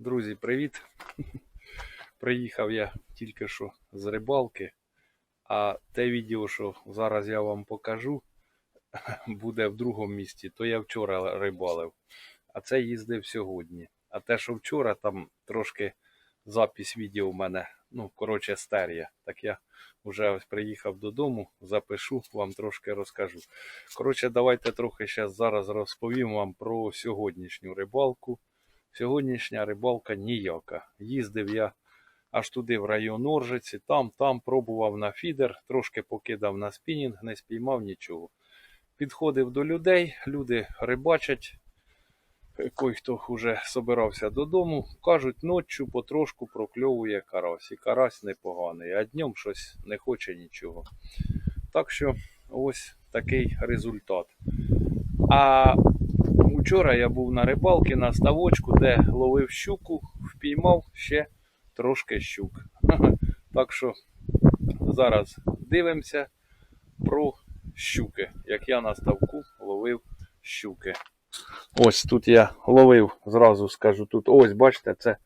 Друзі, привіт! Приїхав я тільки що з рибалки, а те відео, що зараз я вам покажу, буде в другому місці. То я вчора рибалив, а це їздив сьогодні. А те, що вчора, там трошки запись відео в мене, ну, коротше, стерія. Так я вже приїхав додому, запишу, вам трошки розкажу. Коротше, давайте трохи зараз розповім вам про сьогоднішню рибалку. Сьогоднішня рибалка ніяка. Їздив я аж туди в район Оржиці, там, там пробував на фідер, трошки покидав на спінінг, не спіймав нічого. Підходив до людей, люди рибачать. Кой хто вже собирався додому, кажуть, ночі потрошку прокльовує карась. І карась непоганий, а днем щось не хоче нічого. Так що ось такий результат. А Учора я був на рибалці на ставочку, де ловив щуку, впіймав ще трошки щук. Так що зараз дивимося про щуки, як я на ставку ловив щуки. Ось тут я ловив, зразу скажу, тут ось, бачите, це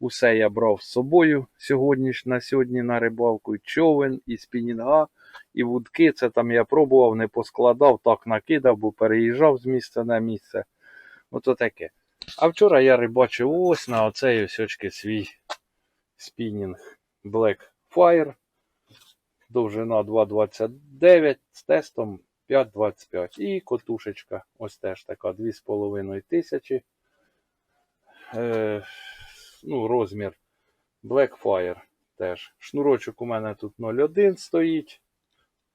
усе я брав з собою сьогодні ж- на сьогодні на рибалку. І човен, і спінінга, і вудки. Це там я пробував, не поскладав, так накидав, бо переїжджав з місця на місце. Ото таке. А вчора я рибачив ось на оцей ось свій спінінг Black Fire. Довжина 2,29 з тестом 5,25. І котушечка ось теж така 2,5 тисячі. Е, ну, розмір Black Fire теж. Шнурочок у мене тут 0,1 стоїть.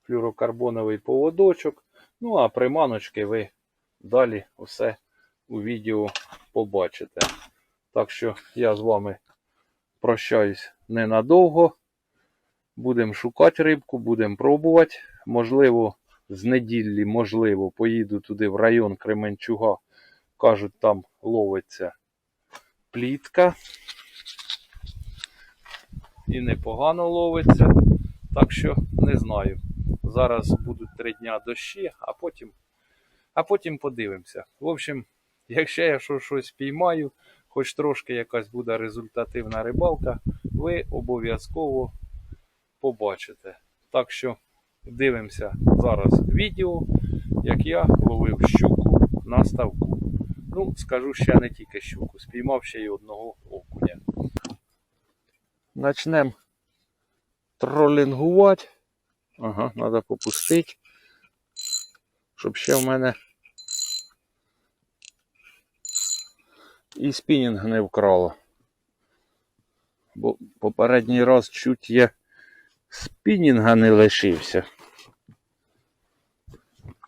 Флюрокарбоновий поводочок. Ну, а приманочки ви далі все у відео побачите. Так що я з вами прощаюсь ненадовго. Будемо шукати рибку, будемо пробувати. Можливо, з неділі, можливо, поїду туди в район Кременчуга. Кажуть, там ловиться плітка. І непогано ловиться. Так що не знаю. Зараз будуть три дня дощі, а потім, а потім подивимося. В общем, якщо я щось піймаю, хоч трошки якась буде результативна рибалка, ви обов'язково побачите. Так що дивимося зараз відео, як я ловив щуку на ставку. Ну, скажу ще не тільки щуку, спіймав ще й одного окуня. Начнемо тролінгувати. Ага, треба попустити. Щоб ще в мене і спінінг не вкрало. Бо попередній раз чуть я спінінга не лишився.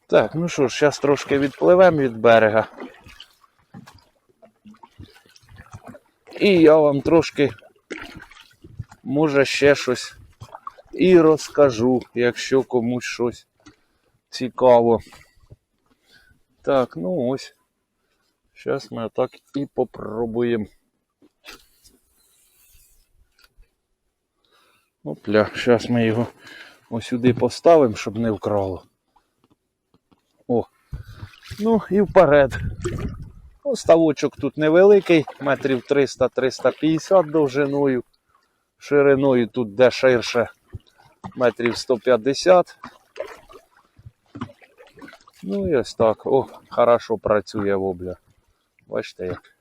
Так, ну що ж, зараз трошки відпливемо від берега. І я вам трошки, може, ще щось і розкажу, якщо комусь щось цікаво. Так, ну ось. Зараз ми так і попробуємо. Опля, зараз ми його ось сюди поставимо, щоб не вкрало. О. Ну і вперед. Ну, ставочок тут невеликий, метрів 300-350 довжиною. Шириною тут де ширше метрів 150. Ну і ось так. О, хорошо працює вобля. Бачите як.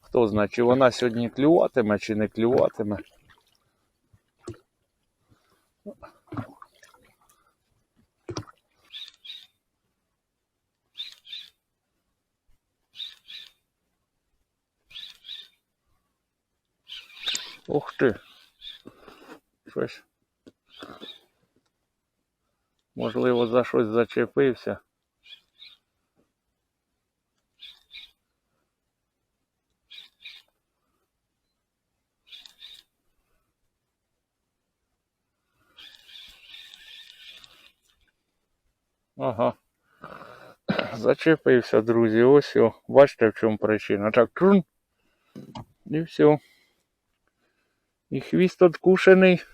Хто знає, чи вона сьогодні клюватиме, чи не клюватиме. Ух ти. Щось. Можливо, за щось зачепився. Ага. Зачепився, друзі. Ось о. Бачите, в чому причина. Так, трун. І все. І хвіст откушений.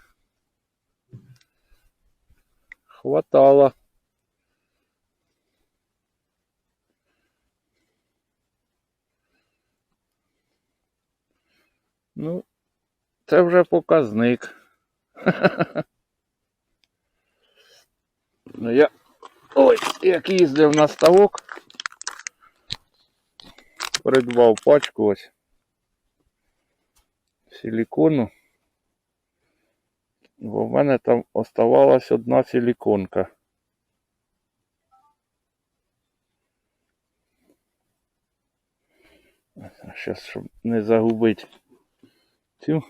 Хватало. Ну, це вже показник. Ну я ой, як їздив на ставок, придбав пачку ось силікону. Бо в мене там оставалась одна силіконка. Зараз, щоб не загубити цю.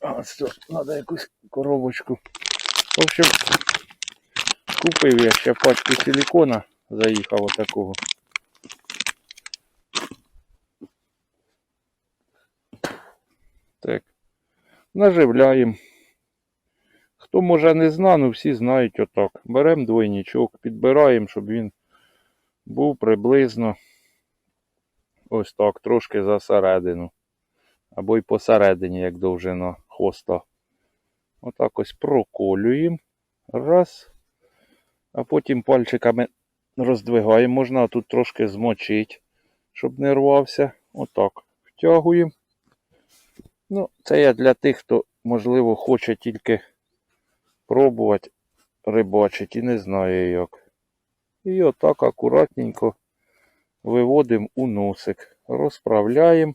А, що, треба якусь коробочку. В общем, купив я ще пачку силікона, заїхав отакого. Так. Наживляємо. Хто може не зна, ну всі знають отак. Беремо двойничок, підбираємо, щоб він був приблизно ось так, трошки за середину. Або й посередині, як довжина хвоста. Отак ось проколюємо. Раз. А потім пальчиками роздвигаємо. Можна тут трошки змочити, щоб не рвався. Отак. Втягуємо. Ну, це я для тих, хто, можливо, хоче тільки пробувати рибачити і не знає як. І отак акуратненько виводимо у носик. Розправляємо.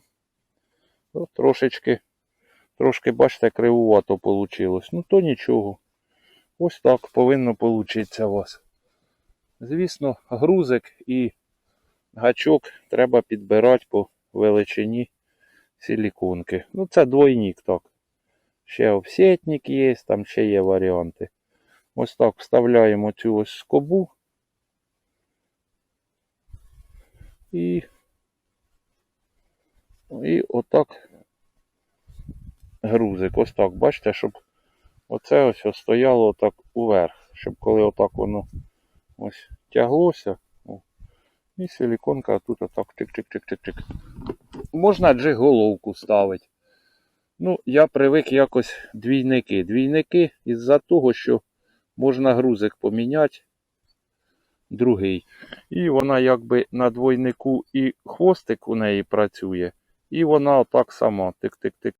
Трошечки, трошки, бачите, кривувато вийшло. Ну то нічого. Ось так повинно получитися у вас. Звісно, грузик і гачок треба підбирати по величині силіконки. Ну, це двойник так. Ще офсетник є, там ще є варіанти. Ось так вставляємо цю ось скобу. І, і отак грузик. Ось так, бачите, щоб оце ось ось стояло отак уверх. Щоб коли отак воно ось тяглося. О, і силіконка тут отак чик-чик-чик-чик-чик. Можна джиголовку ставити. Ну, я привик якось двійники. Двійники із-за того, що можна грузик поміняти, другий. І вона якби на двойнику і хвостик у неї працює, і вона отак сама тик-тик-тик.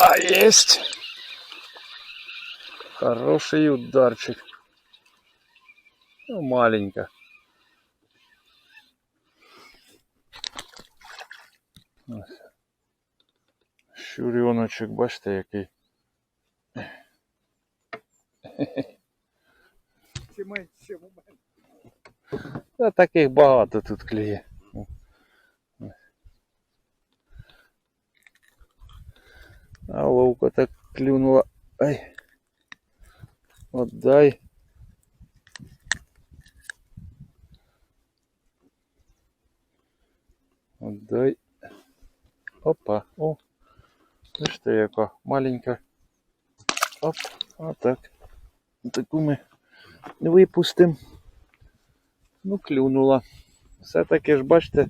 Опа, есть! Хороший ударчик. Ну, маленько. Ось. Щуреночок, бачите, який. Чи менше момент. Та таких багато тут клює. А ловко так клюнула. Ай. Отдай. Отдай. Опа. О. Бачите, яка маленька. Оп. Отак. Таку ми випустимо. Ну, клюнула. Все-таки ж, бачите,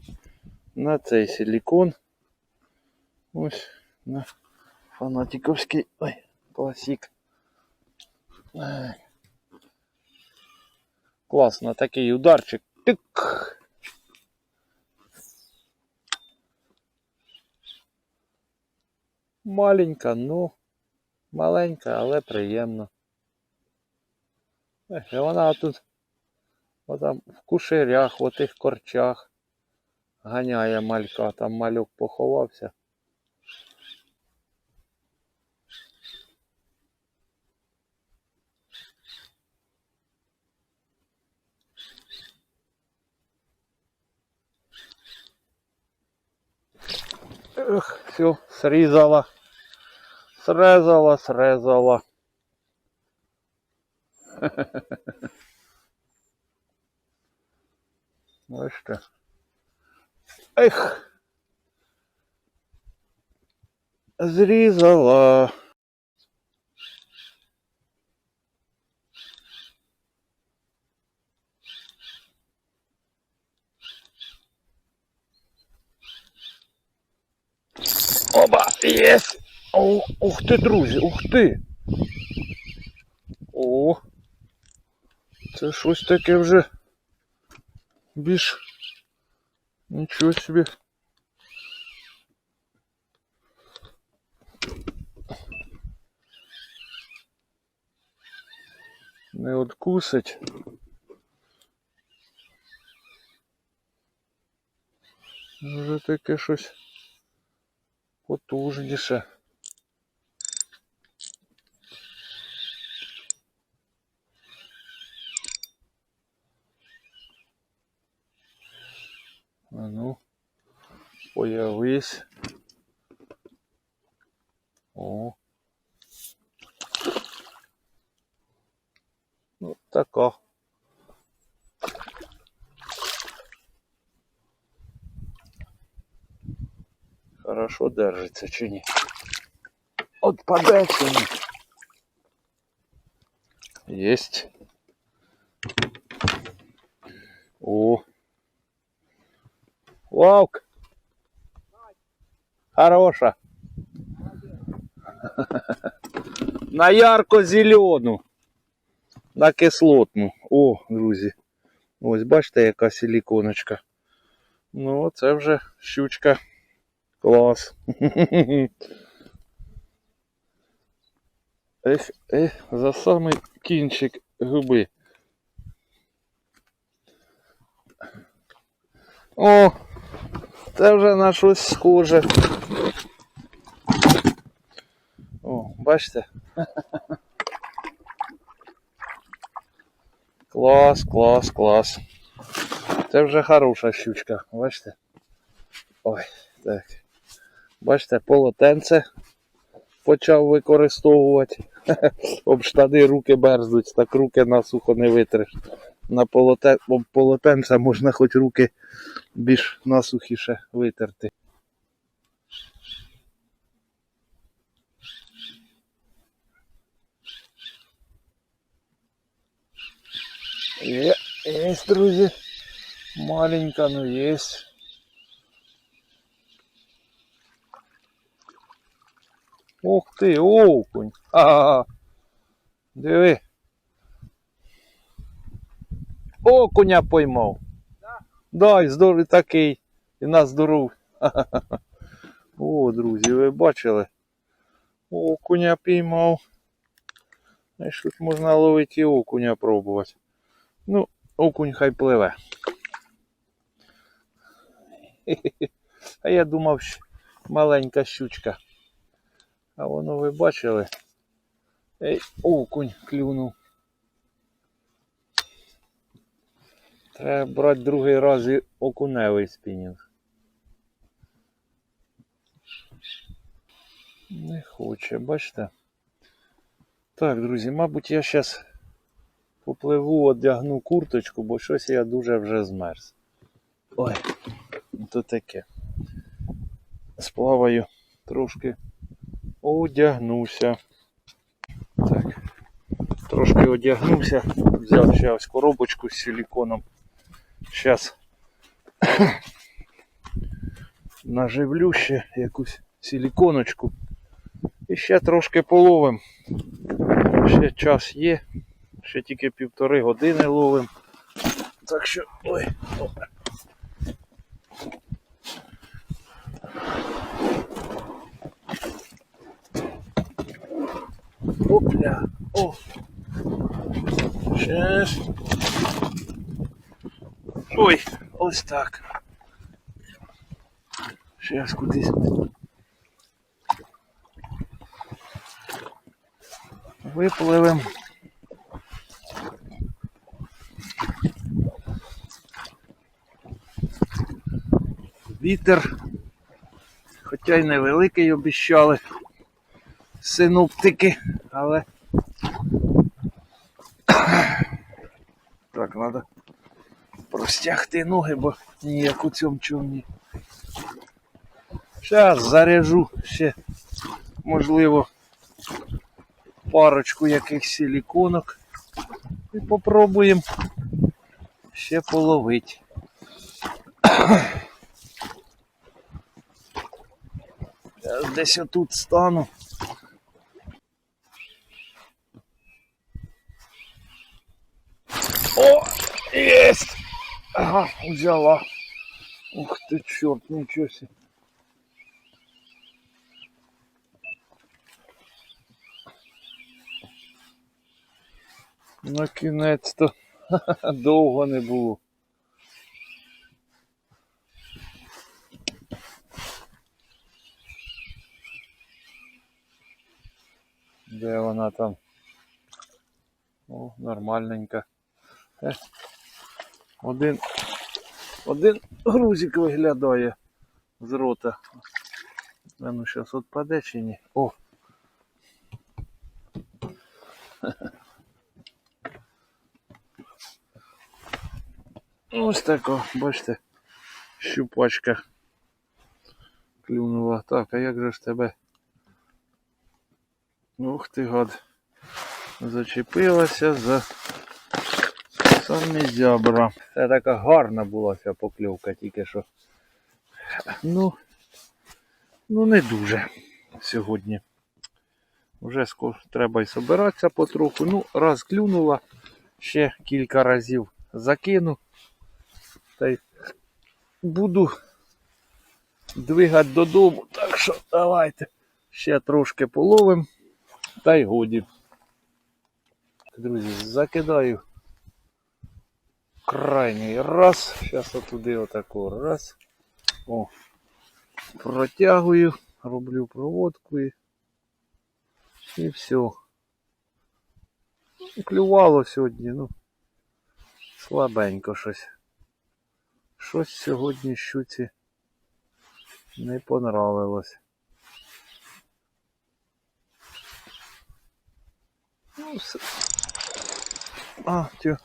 на цей силікон. Ось на фанатиковський. Ой, класік. Класно, такий ударчик. Тик. Маленька, ну, маленька, але приємно. І вона тут отам в кушерях, в отих корчах ганяє малька, там малюк поховався. Ех, все, срізала. Срезала, срезала. Бачите. Ех. Зрізала. Оба, єс! Ух ти, друзі, ух ти! О! Це щось таке вже більш нічого собі. Не откусить. Вже таке щось потужніше. А ну, появись. О. Ну, така. Хорошо держиться чи ні? От паде чи ні? Єсть. О. Вовк. Хороша. На ярко-зелену. На кислотну. О, друзі. Ось бачите, яка силіконочка. Ну, це вже щучка. Клас. Ех, ех, за самий кінчик губи. О, це вже на щось схоже. О, бачите? Клас, клас, клас. Це вже хороша щучка, бачите? Ой, так. Бачите, полотенце почав використовувати. Об штани руки берзнуть, так руки на сухо не витреш. На полоте... полотенце можна хоч руки більш насухіше витерти. Є, є, друзі. Маленька, ну є. Ух ти, окунь. Ага. Диви. Окуня поймав. Да, і здоровий такий. І на здоров. О, друзі, ви бачили? Окуня піймав. Знаєш, тут можна ловити і окуня пробувати. Ну, окунь хай пливе. А я думав, що маленька щучка. А воно ви бачили? Ей, окунь клюнув. Треба брати другий раз і окуневий спінінг. Не хоче, бачите? Так, друзі, мабуть, я зараз попливу, одягну курточку, бо щось я дуже вже змерз. Ой, то таке. Сплаваю трошки одягнуся. Так. Трошки одягнувся, взяв ще ось коробочку з силіконом. Зараз наживлю ще якусь силіконочку. І ще трошки половим. Ще час є. Ще тільки півтори години ловим. Так що. Ой. о. Опля. О. Щас. Ой, ось так. Щас кудись. Випливем. Вітер, хоча й невеликий обіщали синоптики, але так, треба простягти ноги, бо ніяк у цьому човні. Зараз заряжу ще, можливо, парочку якихось силіконок і попробуємо ще половити. Десь отут стану. О, есть! Ага, взяла. Ух ты, черт, ничего себе. На кінець-то довго не було. Де вона там? О, нормальненька. Один, один грузик виглядає з рота. А ну зараз отпаде чи ні? О! Ось тако, бачите, щупачка клюнула. Так, а як же ж тебе? Ух ти гад. Зачепилася за самі зябра. Це така гарна була ця покльовка, тільки що. Ну, ну не дуже сьогодні. Вже скоро треба й собиратися потроху. Ну, раз клюнула, ще кілька разів закину. Та й буду двигати додому. Так що давайте ще трошки половим. Та й годі. Друзі, закидаю крайній раз. Зараз отуди отако раз. О. Протягую, роблю проводку і, і все. Клювало сьогодні, ну. Слабенько щось. Щось сьогодні щуці не понравилось. Ну, все. А, тю.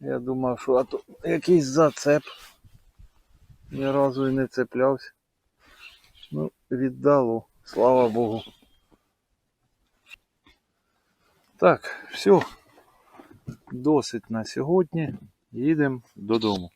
Я думав, що а то якийсь зацеп. Ні разу і не цеплявся. Ну, віддало, слава Богу. Так, все. Досить на сьогодні. Їдемо додому.